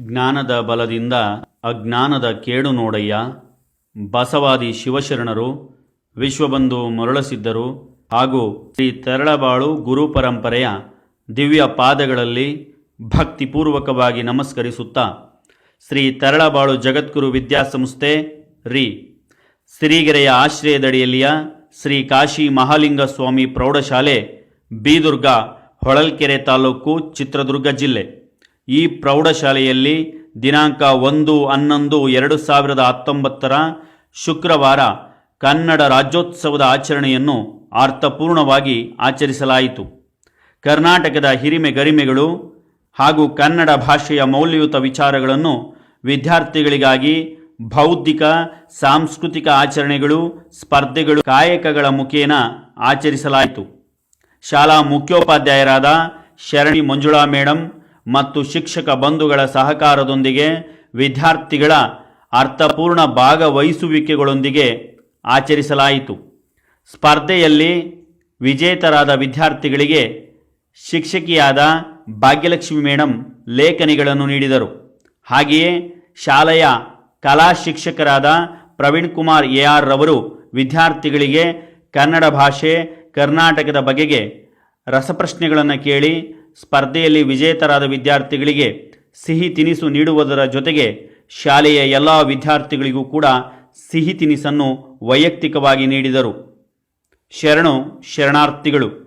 ಜ್ಞಾನದ ಬಲದಿಂದ ಅಜ್ಞಾನದ ಕೇಡು ನೋಡಯ್ಯ. ಬಸವಾದಿ ಶಿವಶರಣರು, ವಿಶ್ವಬಂಧು ಮರುಳಸಿದ್ದರು ಹಾಗೂ ಶ್ರೀ ತೆರಳಬಾಳು ಗುರು ಪರಂಪರೆಯ ದಿವ್ಯ ಪಾದಗಳಲ್ಲಿ ಭಕ್ತಿಪೂರ್ವಕವಾಗಿ ನಮಸ್ಕರಿಸುತ್ತಾ ಶ್ರೀ ತರಳಬಾಳು ಜಗದ್ಗುರು ವಿದ್ಯಾಸಂಸ್ಥೆ ರಿ. ಸಿರಿಗೆರೆಯ ಆಶ್ರಯದಡಿಯಲ್ಲಿಯ ಶ್ರೀ ಕಾಶಿ ಮಹಾಲಿಂಗ ಸ್ವಾಮಿ ಪ್ರೌಢಶಾಲೆ ಬೀದುರ್ಗ, ಹೊಳಲ್ಕೆರೆ ತಾಲೂಕು ಚಿತ್ರದುರ್ಗ ಜಿಲ್ಲೆ. ಈ ಪ್ರೌಢಶಾಲೆಯಲ್ಲಿ ದಿನಾಂಕ ಒಂದು ಹನ್ನೊಂದು ಎರಡು ಸಾವಿರದ ಹತ್ತೊಂಬತ್ತರ ಶುಕ್ರವಾರ ಕನ್ನಡ ರಾಜ್ಯೋತ್ಸವದ ಆಚರಣೆಯನ್ನು ಅರ್ಥಪೂರ್ಣವಾಗಿ ಆಚರಿಸಲಾಯಿತು. ಕರ್ನಾಟಕದ ಹಿರಿಮೆ ಗರಿಮೆಗಳು ಹಾಗೂ ಕನ್ನಡ ಭಾಷೆಯ ಮೌಲ್ಯಯುತ ವಿಚಾರಗಳನ್ನು ವಿದ್ಯಾರ್ಥಿಗಳಿಗಾಗಿ ಬೌದ್ಧಿಕ, ಸಾಂಸ್ಕೃತಿಕ ಆಚರಣೆಗಳು, ಸ್ಪರ್ಧೆಗಳು, ಕಾಯಕಗಳ ಮುಖೇನ ಆಚರಿಸಲಾಯಿತು. ಶಾಲಾ ಮುಖ್ಯೋಪಾಧ್ಯಾಯರಾದ ಶರಣಿ ಮಂಜುಳಾ ಮೇಡಂ ಮತ್ತು ಶಿಕ್ಷಕ ಬಂಧುಗಳ ಸಹಕಾರದೊಂದಿಗೆ ವಿದ್ಯಾರ್ಥಿಗಳ ಅರ್ಥಪೂರ್ಣ ಭಾಗವಹಿಸುವಿಕೆಗಳೊಂದಿಗೆ ಆಚರಿಸಲಾಯಿತು. ಸ್ಪರ್ಧೆಯಲ್ಲಿ ವಿಜೇತರಾದ ವಿದ್ಯಾರ್ಥಿಗಳಿಗೆ ಶಿಕ್ಷಕಿಯಾದ ಭಾಗ್ಯಲಕ್ಷ್ಮಿ ಮೇಡಂ ಲೇಖನಿಗಳನ್ನು ನೀಡಿದರು. ಹಾಗೆಯೇ ಶಾಲೆಯ ಕಲಾ ಶಿಕ್ಷಕರಾದ ಪ್ರವೀಣ್ ಕುಮಾರ್ ಎ ಆರ್ ರವರು ವಿದ್ಯಾರ್ಥಿಗಳಿಗೆ ಕನ್ನಡ ಭಾಷೆ, ಕರ್ನಾಟಕದ ಬಗೆಗೆ ರಸಪ್ರಶ್ನೆಗಳನ್ನು ಕೇಳಿ ಸ್ಪರ್ಧೆಯಲ್ಲಿ ವಿಜೇತರಾದ ವಿದ್ಯಾರ್ಥಿಗಳಿಗೆ ಸಿಹಿ ತಿನಿಸು ನೀಡುವುದರ ಜೊತೆಗೆ ಶಾಲೆಯ ಎಲ್ಲ ವಿದ್ಯಾರ್ಥಿಗಳಿಗೂ ಕೂಡ ಸಿಹಿ ತಿನಿಸನ್ನು ವೈಯಕ್ತಿಕವಾಗಿ ನೀಡಿದರು. ಶರಣು ಶರಣಾರ್ಥಿಗಳು.